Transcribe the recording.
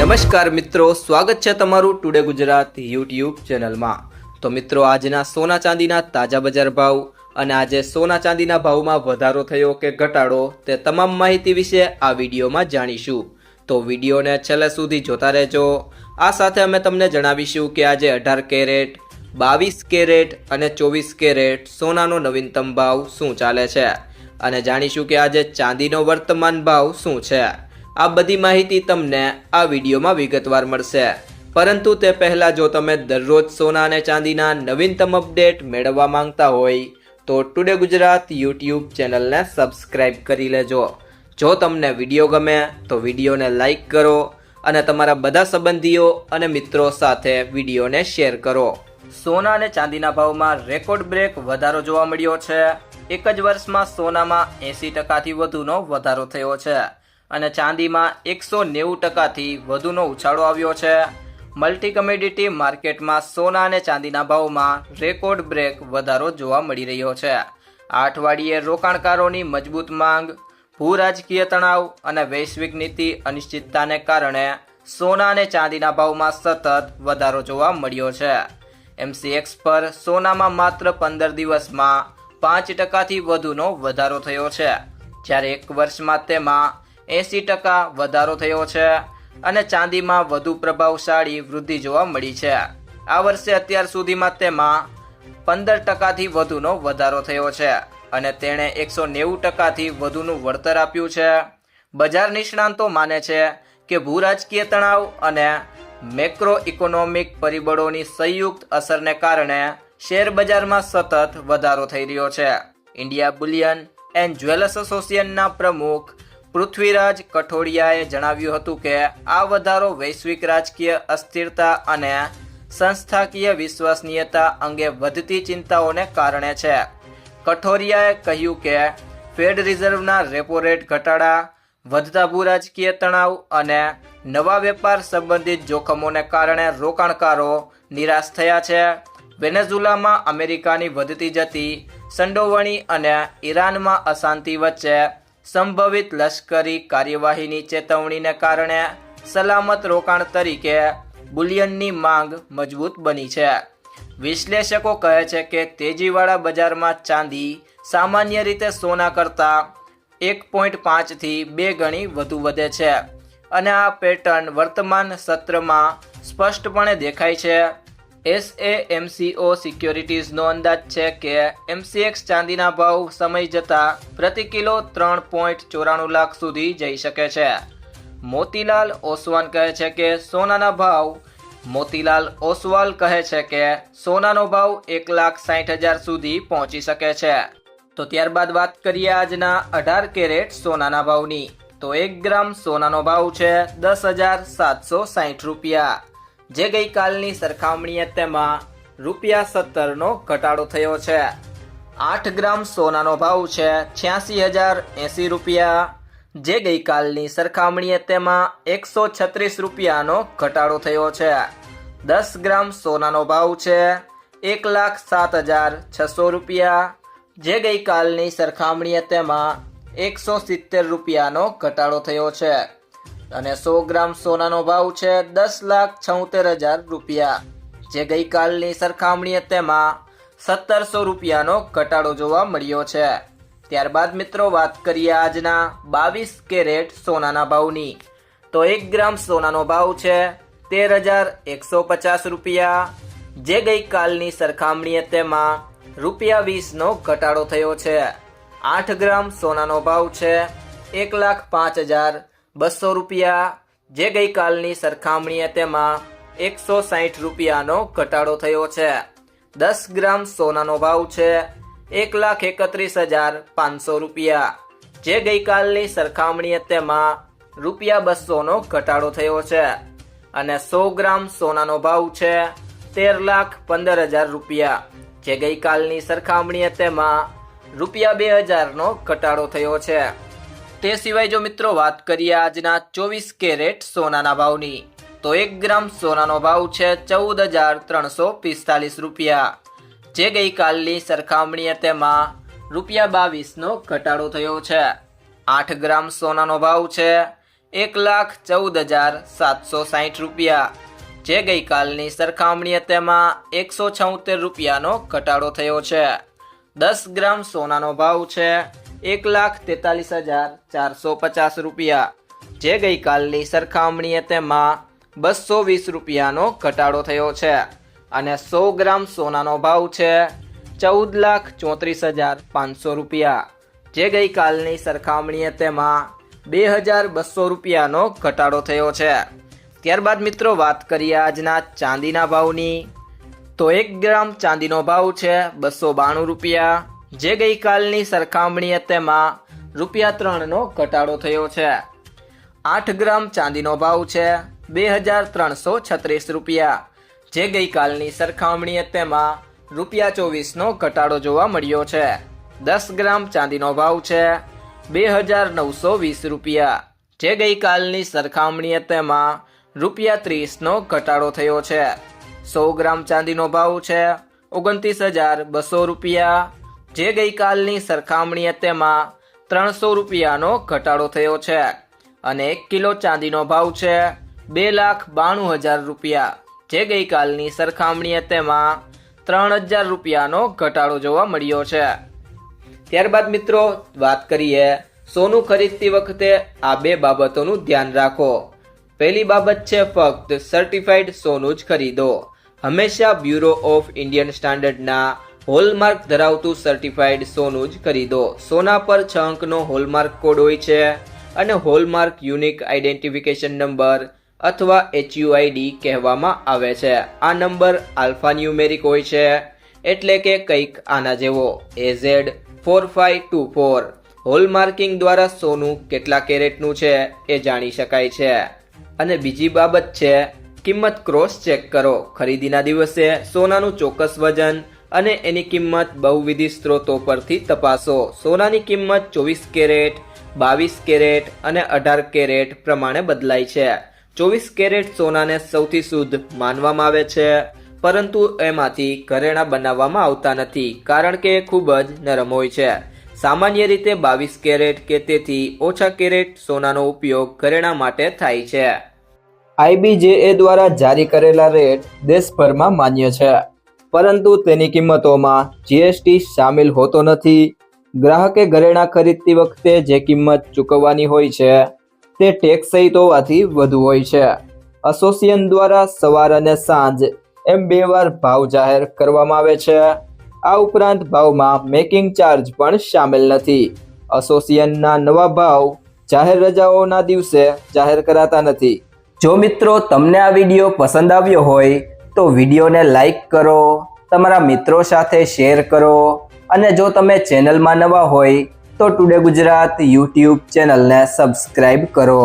નમસ્કાર મિત્રો, સ્વાગત છે તમારું ટુડે ગુજરાત યુટ્યુબ ચેનલમાં. તો મિત્રો, આજના સોના ચાંદીના તાજા બજાર ભાવ અને આજે સોના ચાંદીના ભાવમાં વધારો થયો કે ઘટાડો તે તમામ માહિતી વિશે આ વિડીયોમાં જાણીશું. તો વિડીયોને છેલ્લે સુધી જોતા રહેજો. આ સાથે અમે તમને જણાવીશું કે આજે અઢાર કેરેટ, બાવીસ કેરેટ અને ચોવીસ કેરેટ સોનાનો નવીનતમ ભાવ શું ચાલે છે? અને જાણીશું કે આજે ચાંદીનો વર્તમાન ભાવ શું છે? આ બધી માહિતી તમને આ વિડીયોમાં વિગતવાર મળશે. પરંતુ તે પહેલાં જો તમે દરરોજ સોના અને ચાંદીના નવીનતમ અપડેટ મેળવવા માંગતા હોય, તો ટુડે ગુજરાત યુટ્યુબ ચેનલને સબસ્ક્રાઇબ કરી લેજો. જો તમને વીડિયો ગમે, તો વિડીયોને લાઈક કરો અને તમારા બધા સંબંધીઓ અને મિત્રો સાથે વિડીયોને શેર કરો. સોના અને ચાંદીના ભાવમાં રેકોર્ડ બ્રેક વધારો જોવા મળ્યો છે. એક જ વર્ષમાં સોનામાં એંસી ટકાથી વધુનો વધારો થયો છે. અને ચાંદીમાં એકસો નેવું ટકાથી વધુનો ઉછાળો આવ્યો છે. મલ્ટી કમોડિટી માર્કેટમાં સોના અને ચાંદીના ભાવમાં રેકોર્ડ બ્રેક વધારો જોવા મળી રહ્યો છે. આ અઠવાડિયે રોકાણકારોની મજબૂત માંગ, ભૂરાજકીય તણાવ અને વૈશ્વિક નીતિ અનિશ્ચિતતાને કારણે સોના અને ચાંદીના ભાવમાં સતત વધારો જોવા મળ્યો છે. એમસીએક્સ પર સોનામાં માત્ર પંદર દિવસમાં પાંચ ટકાથી વધુનો વધારો થયો છે. જ્યારે એક વર્ષમાં તેમાં એંસી ટકા વધારો થયો છે અને ચાંદીમાં વધુ પ્રભાવશાળી વૃદ્ધિ જોવા મળી છે. આ વર્ષે અત્યાર સુધીમાં તેમાં પંદર ટકાથી વધુનો વધારો થયો છે અને તેણે એકસો નેવું ટકાથી વધુનું વળતર આપ્યું છે. બજાર નિષ્ણાંતો માને છે કે ભૂરાજકીય તણાવ અને મેક્રો ઇકોનોમિક પરિબળોની સંયુક્ત અસરને કારણે શેર બજારમાં સતત વધારો થઈ રહ્યો છે. ઇન્ડિયા બુલિયન એન્ડ જ્વેલર્સ એસોસિએશનના પ્રમુખ પૃથ્વીરાજ કઠોડિયાએ જણાવ્યું હતું કે આ વધારો વૈશ્વિક રાજકીય અસ્થિરતા અને સંસ્થાકીય વિશ્વસનીયતા અંગે વધતી ચિંતાઓને કારણે છે. કઠોરિયાએ કહ્યું કે ફેડ રિઝર્વના રેપો રેટ ઘટાડા, વધતા ભૂરાજકીય તણાવ અને નવા વેપાર સંબંધિત જોખમોને કારણે રોકાણકારો નિરાશ થયા છે. વેનેઝુલામાં અમેરિકાની વધતી જતી સંડોવણી અને ઈરાનમાં અશાંતિ વચ્ચે સંભવિત લશ્કરી કાર્યવાહીની ચેતવણીને કારણે સલામત રોકાણ તરીકે બુલિયનની માંગ મજબૂત બની છે. વિશ્લેષકો કહે છે કે તેજીવાળા બજારમાં ચાંદી સામાન્ય રીતે સોના કરતાં એક પોઈન્ટ પાંચથી બે ગણી વધુ વધે છે. અને આ પેટર્ન વર્તમાન સત્રમાં સ્પષ્ટપણે દેખાય છે. એસએએમસીઓ સિક્યોરિટીઝનો અંદાજ છે કે એમસીએક્સ ચાંદીના ભાવ સમય જતાં પ્રતિ કિલો ત્રણ પોઈન્ટ ચોરાણું લાખ સુધી જઈ શકે છે. મોતીલાલ ઓસવાન કહે છે કે સોનાના ભાવ મોતીલાલ ઓસવાલ કહે છે કે સોનાનો ભાવ એક લાખ સાઠ હજાર સુધી પહોંચી શકે છે. તો ત્યારબાદ વાત કરીએ આજના અઢાર કેરેટ સોનાના ભાવની. તો એક ગ્રામ સોનાનો ભાવ છે દસ હજાર સાતસો સાઠ રૂપિયા. જે ગઈકાલની સરખામણીએ તેમાં રૂપિયા સત્તરનો ઘટાડો થયો છે. આઠ ગ્રામ સોનાનો ભાવ છે છ્યાસી હજાર એંસી રૂપિયા. જે ગઈકાલની સરખામણીએ તેમાં એકસો છત્રીસ રૂપિયાનો ઘટાડો થયો છે. દસ ગ્રામ સોનાનો ભાવ છે એક લાખ સાત હજાર છસો રૂપિયા. જે ગઈકાલની સરખામણીએ તેમાં એકસો સિત્તેર રૂપિયાનો ઘટાડો થયો છે. અને સો ગ્રામ સોનાનો ભાવ છે દસ લાખ છોતેર હજાર રૂપિયા. જે ગઈકાલની સરખામણીએ તેમાં સત્તરસો રૂપિયાનો ઘટાડો જોવા મળ્યો છે. ત્યારબાદ મિત્રો વાત કરીએ આજના બાવીસ કેરેટ સોનાના ભાવની. તો એક ગ્રામ સોનાનો ભાવ છે તેર હજાર એકસો પચાસ રૂપિયા. જે ગઈકાલની સરખામણીએ તેમાં રૂપિયા વીસનો ઘટાડો થયો છે. આઠ ગ્રામ સોનાનો ભાવ છે એક લાખ પાંચ હજાર બસો રૂપિયા. જે ગઈકાલની સરખામણીએ તેમાં એકસો સાઠ રૂપિયાનો ઘટાડો થયો છે. દસ ગ્રામ સોનાનો ભાવ છે એક લાખ એકત્રીસ હજાર પાંચસો રૂપિયા. જે ગઈકાલની સરખામણીએ તેમાં રૂપિયા બસોનો ઘટાડો થયો છે અને સો ગ્રામ સોનાનો ભાવ છે તેર લાખ પંદર હજાર રૂપિયા. જે ગઈકાલની સરખામણીએ તેમાં રૂપિયા બે હજારનો ઘટાડો થયો છે. તે સિવાય જો મિત્રો વાત કરીએ આજના ચોવીસ કેરેટ સોનાના ભાવની, તો એક ગ્રામ સોનાનો ભાવ છે ચૌદ હજાર ત્રણસો પિસ્તાલીસ રૂપિયા. જે ગઈકાલની સરખામણીએ તેમાં રૂપિયા બાવીસનો ઘટાડો થયો છે. આઠ ગ્રામ સોનાનો ભાવ છે એક લાખ ચૌદ હજાર સાતસો સાહીઠ રૂપિયા. જે ગઈકાલની સરખામણીએ તેમાં એકસો છોતેર રૂપિયાનો ઘટાડો થયો છે. દસ ગ્રામ સોનાનો ભાવ છે એક લાખ તેતાલીસ હજાર ચારસો પચાસ રૂપિયા. જે ગઈકાલની સરખામણીએ તેમાં બસો વીસ રૂપિયાનો ઘટાડો થયો છે અને સો ગ્રામ સોનાનો ભાવ છે ચૌદ લાખ ચોત્રીસ હજાર પાંચસો રૂપિયા. જે ગઈકાલની સરખામણીએ તેમાં બે હજાર બસો રૂપિયાનો ઘટાડો થયો છે. ત્યારબાદ મિત્રો વાત કરીએ આજના ચાંદીના ભાવની. તો એક ગ્રામ ચાંદીનો ભાવ છે બસો બાણું રૂપિયા. જે ગઈકાલની સરખામણીએ તેમાં રૂપિયા ત્રણનો ઘટાડો થયો છે. આઠ ગ્રામ ચાંદીનો ભાવ છે બે હજાર ત્રણસો છત્રીસ રૂપિયા. જે ગઈકાલની સરખામણીએ તેમાં રૂપિયા ચોવીસનો ઘટાડો જોવા મળ્યો છે. દસ ગ્રામ ચાંદીનો ભાવ છે બે હજાર નવસો વીસ રૂપિયા. જે ગઈકાલની સરખામણીએ તેમાં રૂપિયા ત્રીસનો ઘટાડો થયો છે. સો ગ્રામ ચાંદીનો ભાવ છે ઓગણત્રીસ હજાર બસો રૂપિયા. જે ગઈકાલની સરખામણીએ તેમાં ત્રણસો રૂપિયાનો ઘટાડો થયો છે અને એક કિલો ચાંદીનો ભાવ છે બે લાખ બાણું હજાર રૂપિયા. જે ગઈકાલની સરખામણીએ તેમાં ત્રણ હજાર રૂપિયાનો ઘટાડો જોવા મળ્યો છે. ત્યારબાદ મિત્રો, વાત કરીએ સોનું ખરીદતી વખતે આ બે બાબતોનું ધ્યાન રાખો. પહેલી બાબત છે, ફક્ત સર્ટિફાઈડ સોનું જ ખરીદો. હંમેશા બ્યુરો ઓફ ઇન્ડિયન સ્ટાન્ડર્ડના હોલમાર્ક ધરાવતું સર્ટિફાઈડ સોનું જ ખરીદો. સોના પર છ અંકનો હોલમાર્ક કોડ હોય છે અને હોલમાર્ક યુનિક આઈડેન્ટિફિકેશન નંબર અથવા એચયુઆઈડી કહેવામાં આવે છે. આ નંબર આલ્ફા ન્યુમેરિક હોય છે એટલે કે કંઈક આના જેવો. A Z four five two four hallmarking દ્વારા સોનું કેટલા કેરેટનું છે એ જાણી શકાય છે. અને બીજી બાબત છે, કિંમત ક્રોસ ચેક કરો. ખરીદીના દિવસે સોનાનું ચોક્કસ વજન અને એની કિંમત બહુવિધિ સ્ત્રોતો પરથી તપાસો. સોનાની કિંમત ચોવીસ કેરેટ, બાવીસ કેરેટ અને અઢાર કેરેટ પ્રમાણે બદલાય છે. ચોવીસ કેરેટ સોનાને સૌથી શુદ્ધ માનવામાં આવે છે, પરંતુ એમાંથી ઘરેણાં બનાવવામાં આવતા નથી, કારણ કે ખૂબ જ નરમ હોય છે. સામાન્ય રીતે બાવીસ કેરેટ કે તેથી ઓછા કેરેટ સોનાનો ઉપયોગ ઘરેણાં માટે થાય છે. આઈબીજેએ દ્વારા જારી કરેલા રેટ દેશભરમાં માન્ય છે. પરંતુ તેની કિંમતોમાં જીએસટી સામેલ હોતો નથી. ગ્રાહકે ઘરેણાં ખરીદતી વખતે જે કિંમત ચૂકવવાની હોય છે, તે ટેક્સ સહિત હોવાથી વધુ હોય છે. એસોસિએશન દ્વારા સવાર અને સાંજ એમ બે વાર ભાવ જાહેર કરવામાં આવે છે. આ ઉપરાંત ભાવમાં મેકિંગ ચાર્જ પણ સામેલ નથી. એસોસિએશનના નવા ભાવ જાહેર રજાઓના દિવસે જાહેર કરાતા નથી. જો મિત્રો તમને આ વીડિયો પસંદ આવ્યો હોય તો વિડીયોને લાઈક કરો, તમારા મિત્રો સાથે શેર કરો અને જો તમે ચેનલમાં નવા હોય તો ટુડે ગુજરાત યુટ્યુબ ચેનલને સબસ્ક્રાઈબ કરો.